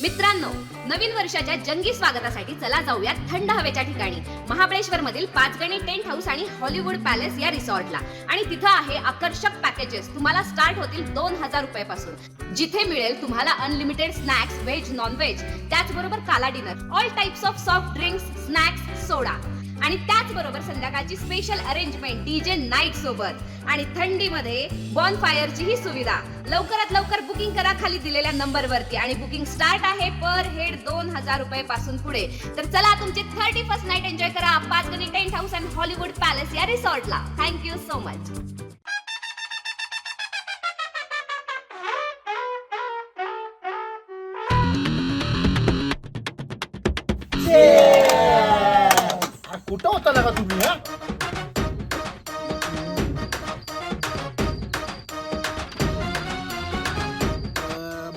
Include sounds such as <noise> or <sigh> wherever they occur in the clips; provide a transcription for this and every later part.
मित्रांनो नवीन वर्षाच्या जंगी स्वागतासाठी चला जाऊया थंड हवेच्या ठिकाणी. महाबळेश्वर मधील पाचगणी टेंट हाऊस आणि हॉलिवूड पॅलेस या रिसॉर्टला. आणि तिथं आहे आकर्षक पॅकेजेस तुम्हाला स्टार्ट होतील दोन हजार रुपयापासून. जिथे मिळेल तुम्हाला unlimited snacks veg non veg त्याचबरोबर काला dinner all types of soft drinks snacks soda आणि त्याचबरोबर संध्याकाळची स्पेशल अरेंजमेंट डीजे नाईट सोबत. आणि थंडीमध्ये बॉन फायरची ही सुविधा. लवकरात लवकर बुकिंग करा खाली दिलेल्या नंबर वरती आणि बुकिंग स्टार्ट आहे पर हेड दोन हजार रुपये पासून पुढे. तर चला तुमची थर्टी फर्स्ट नाईट एन्जॉय करा. Panchgani tent house and Hollywood palace या रिसॉर्टला थँक्यू सो मच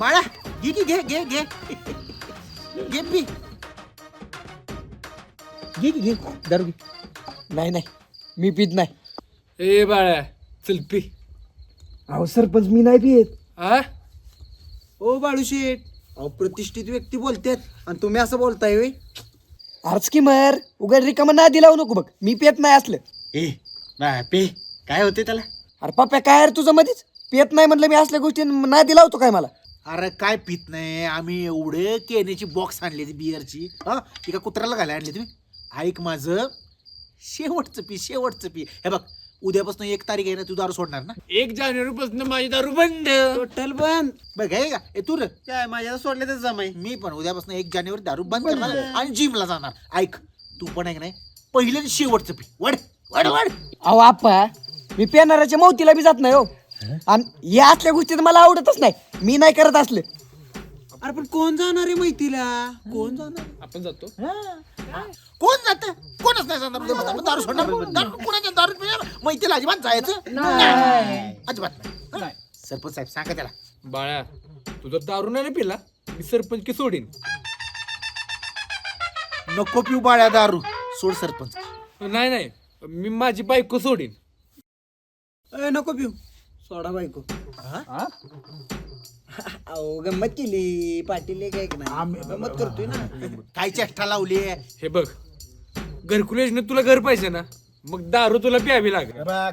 बाळा घे की घे घे घे. घे पी. घे की घे. दारू घे नाही नाही. मी पित नाही. ए बाळा चल पी. अहो सरपंच मी नाही पित. आ? ओ बाळू शेठ. अहो प्रतिष्ठित व्यक्ती बोलतात आणि तुम्ही असं बोलताय वे अर्ज की मर. उघड रिकामा ना दिलाव नको बघ. मी पित नाही असलं. ए बा पे. काय होते त्याला? अरे पप्प्या काय रे तुझं मध्येच पित नाही म्हटलं मी असल्या गोष्टी ना दिला होतो काय मला? अरे काय पित नाही आम्ही एवढे केण्याची बॉक्स आणली ती बिअरची हा? ती का कुत्र्याला घालाय आणली तुम्ही ऐक माझं शेवटचं पी शेवटचं पी. हे बघ उद्यापासून एक तारीख आहे ना तू दारू सोडणार ना? एक जानेवारी पासून माझी दारू बंद. टोटल बंद. बघ आहे का? ए तू रे. काय माझ्या सोडले तर जमाई. मी पण उद्यापासून एक जानेवारी दारू बंद करणार आणि जिमला जाणार. ऐक तू पण ऐक नाही पहिलं आणि शेवटचं पी. वड वड वड. अहो आप्पा मी पेनाराच्या मौतीला बी जात नाही हो. आणि या असल्या गोष्टी तर मला आवडतच नाही. मी नाही करत असले. अरे पण कोण जाणार आहे मैतीला कोण जाणार? आपण जातो. कोण जात? कोणच नाही जाणार? आपण दारू सोडणार दारू कोणाच्या दारू पिणार? मैत्रीला अजिबात जायचं नाही. अजिबात नाही. हं? सरपंच साहेब सांगा त्याला. बाळा तू जर दारू नाही पिला? मी सरपंच की सोडीन? नको पिऊ बाळ्या दारू. सोड सरपंच. नाही नाही. मी माझी बायको सोडीन. ए, नको पिऊ. सोडा बायको. <laughs> अहो गंमत केली. पाटील एक नाही गंमत करतोय ना. <laughs> काय चेष्टा लावली हे बघ. घरकुल योजनेत तुला घर पाहिजे ना. मग दारू तुला प्यावी लागेल. बघ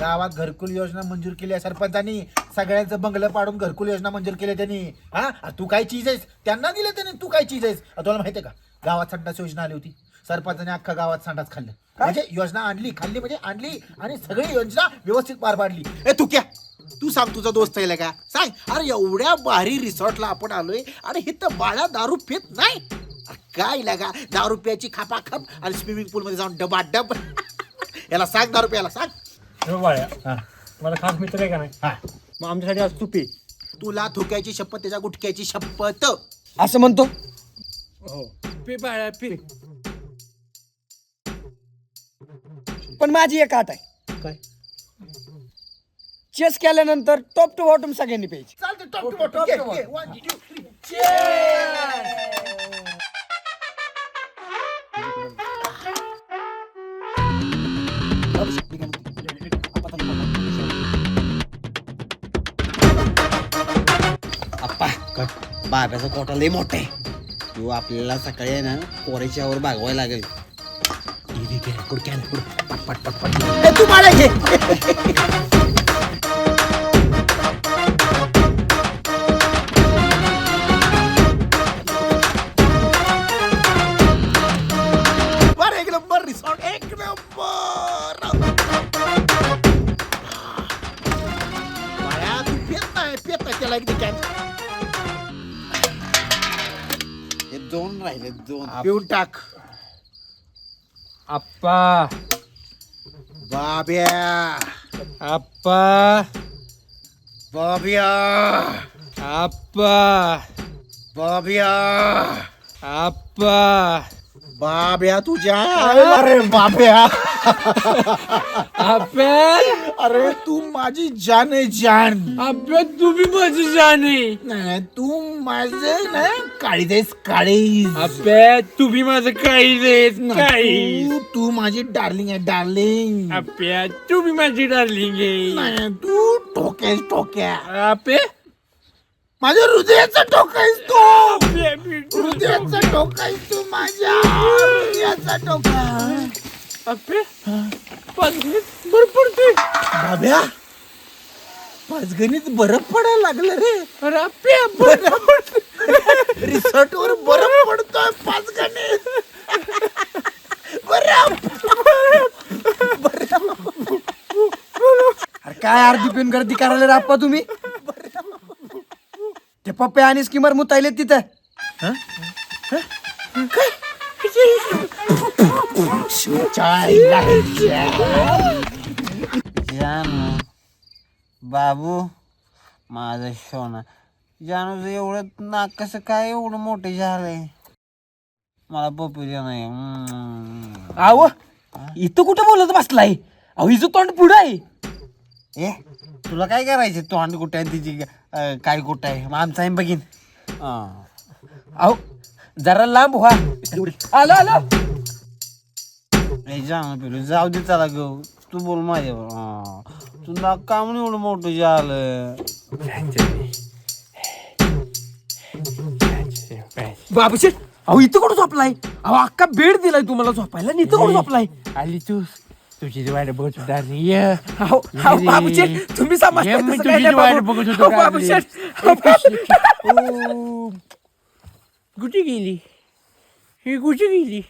गावात घरकुल योजना मंजूर केली आहे सरपंचांनी. सगळ्यांचं बंगलं पाडून घरकुल योजना मंजूर केली त्यांनी. हा? आ, तू काय चीज आहेस? त्यांना दिलं त्यांनी. तू काय चीज आहेस? आ, तुला माहितीये का? गावात संडास योजना आली होती. सरपंचाने अख्खा गावात संडास खाल्लं. म्हणजे योजना आणली खाल्ली म्हणजे आणली आणि सगळी योजना व्यवस्थित पार पाडली. ए तू क्या? तू सांग तुझा दोस्त आहे का? सांग. अरे एवढ्या भारी रिसॉर्टला आपण आलोय आणि इथं बाळा दारू पित नाही. काय लागा? दारू प्यायची खापा खाप आणि स्विमिंग पूल मध्ये जाऊन डबा डब <laughs> याला सांग दारू प्यायला सांग. हो बाळ्या मला खास मित्र आहे का नाही? हा. मग आमच्यासाठी आज तू पे. तुला थुक्याची शपथ त्याच्या गुटक्याची शपथ. असं म्हणतो. हो. पे बाळा पे. पण माझी एक आट आहे. काय? चेस केल्यानंतर टॉप टू बॉटम सगळ्यांनी प्यायची. चालते टॉप टू बॉटम घे, घे. One, two, three. आप्पा बाब्याचा कोटा लय मोठा आहे. तू आपल्याला सकाळी आहे ना पोरेच्या वर बागवायला लागेल. ए, तू घे त्याला एकदा कॅन हे दोन राहिले दोन. पिऊन टाक. आप्पा. बाब्या. आप्पा. बाब्या. आप्पा. बाब्या. आप्पा. बाब्या तुझ्या. अरे बाब्या. आप्या अरे तू माझी जान आहे जान आप्या तुम्ही माझी जाणे नाही तू माझे नाही काळीदेस काळी आप्या तुम्ही माझं काही देत काही तू तू माझी डार्लिंग आहे डार्लिंग. आप्या तुम्ही माझी डार्लिंग आहे. नाही तू टोकेस टोक्या आप्या माझ्या हृदयाचं टोकायस तू. आप्या काय तू माझ्या. आरोग्याचा टोका. पाचगणीत बरं पडते बाब्या पाचगणीत बरफ पडायला लागलं रे. अरे बरं रिसॉर्ट वर बरफ पडतोय पाचगणीत. बरफ. अरे काय अर्धी पिऊन गर्दी करायला रे आप्पा तुम्ही? पप्पे आणि स्कीमर मुतायले तिथं. जानू. बाबू माझं सोना. जानूचं एवढं नाक कसं काय एवढं मोठं झालंय? मला पप्पू द्या नाही. हम्म. आव इथं कुठं बोलत बसलाय? अहो हिचं तोंड पुढं आहे. ए तुला काय करायचं? तोंड कुठं आहे तिची अं, काय कुठं आहे? मग आमचं आहे बघीन. हा. अहो जरा लांब व्हा. आलो आलो. ए जानू पिलू. जाऊ दे चला ग. तू बोल माझ्यावर. हा. तू नाक का म्हणून एवढं मोठं झालं. बाबूशेठ अहो इथं कुठं झोपलाय? अहो अख्खा बेड दिलाय तुम्हाला झोपायला आणि इथं कुठं झोपलाय? आली तू. तुझी वाट बघत होता रे. अहो तुम्ही मी तसं तुझीच नाही, वाट बाबू. बघत होतो अहो, रात्री. बाबूशेठ <laughs> अहो, बाबू- ओ, <laughs> कुठे गेली? ही कुठे गेली?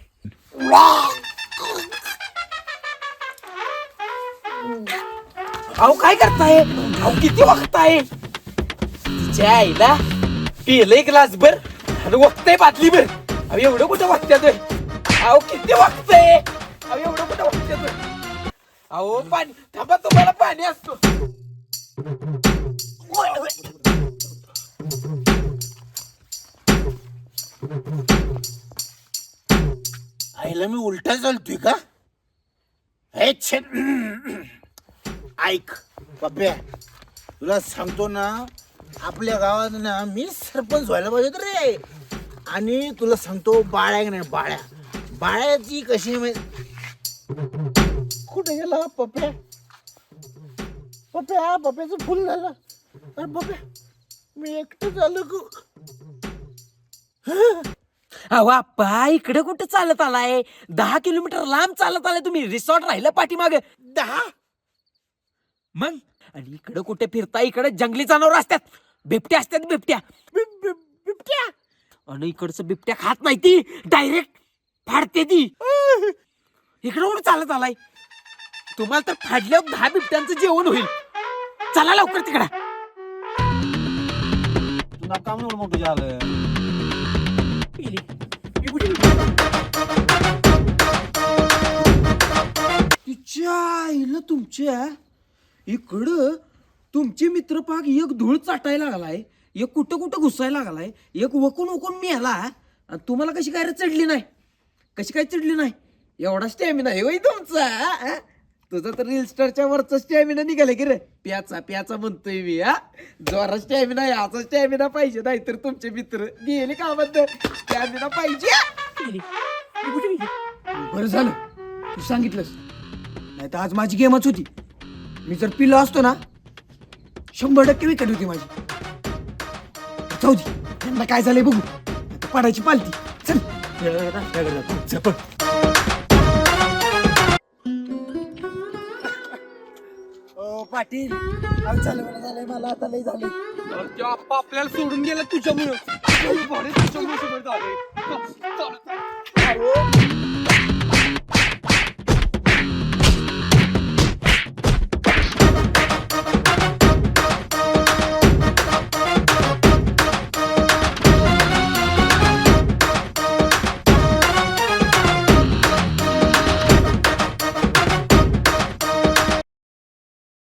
अहो काय करताय? अहो किती वागताय? तिच्या आईला पिलंय ग्लासभर आणि वक्तय बाटलीभर अहो एवढं कुठं वागत्यात. अहो किती वागतंय? अहो एवढं कुठं वागत्यात. अहो पाणी थांबा तुम्हाला पाणी असतो. आईला मी उलटा चालतोय का? हे छे ऐक पप्या. तुला सांगतो ना आपल्या गावात ना मी सरपंच व्हायला पाहिजे रे. आणि तुला सांगतो बाळ्या की नाही बाळ्या? बाळ्याची कशी माहिती कुठे गेला पप्प्या पप्प्या पप्प्याचं फुल झालं. अरे पप्प्या मी एकटं झालो गो. अहो आप्पा इकडे कुठं चालत आलाय? दहा किलोमीटर लांब चालत आलाय तुम्ही. रिसॉर्ट राहिलं पाठीमाग. दहा? मग? आणि इकडे कुठे फिरता इकडे जंगली जनावर असतात. बिबट्या असतात बिबट्या. बिब- बिब- बिबट्या? आणि इकडचं बिबट्या खात नाही ती. डायरेक्ट फाडते ती. इकडे कुठं चालत आलाय. तुम्हाला तर फाडल्यावर दहा बिबट्यांचं जेवण होईल. चला लवकर तिकडे. तू नाक का म्हणून एवढं मोठं झालं. तिच्या आईला तुमच्या. इकडं तुमचे मित्र पाक एक धूळ चाटायला लागलाय एक कुठं कुठं घुसायला लागलाय एक वकून वकून मी आला आणि तुम्हाला कशी काय रे चढली नाही? कशी काय चढली नाही? एवढा स्टॅमिना आहे होय तुमचा तुझा तुझं तर रील स्टारच्या वरचा स्टॅमिना निघाला की रे प्याचा प्याचा म्हणतोय मी हा जोरा स्टॅमिना याचा स्टॅमिना पाहिजे नाहीतर तुमचे मित्र गेले का स्टॅमिना पाहिजे बरं झालं तू सांगितलंस नाही तर आज माझी गेमच होती मी जर पिलो असतो ना शंभर टक्के विकेट होती माझी जाऊ दे त्यांना काय झालंय बघू आता पडायची पालती चल ओ पाटील. आज झालं झालंय मला आता लय झाले ते आप्पा आपल्याला सोडून गेला तुझ्यामुळे. तुझ्यामुळे सगळं झालंय.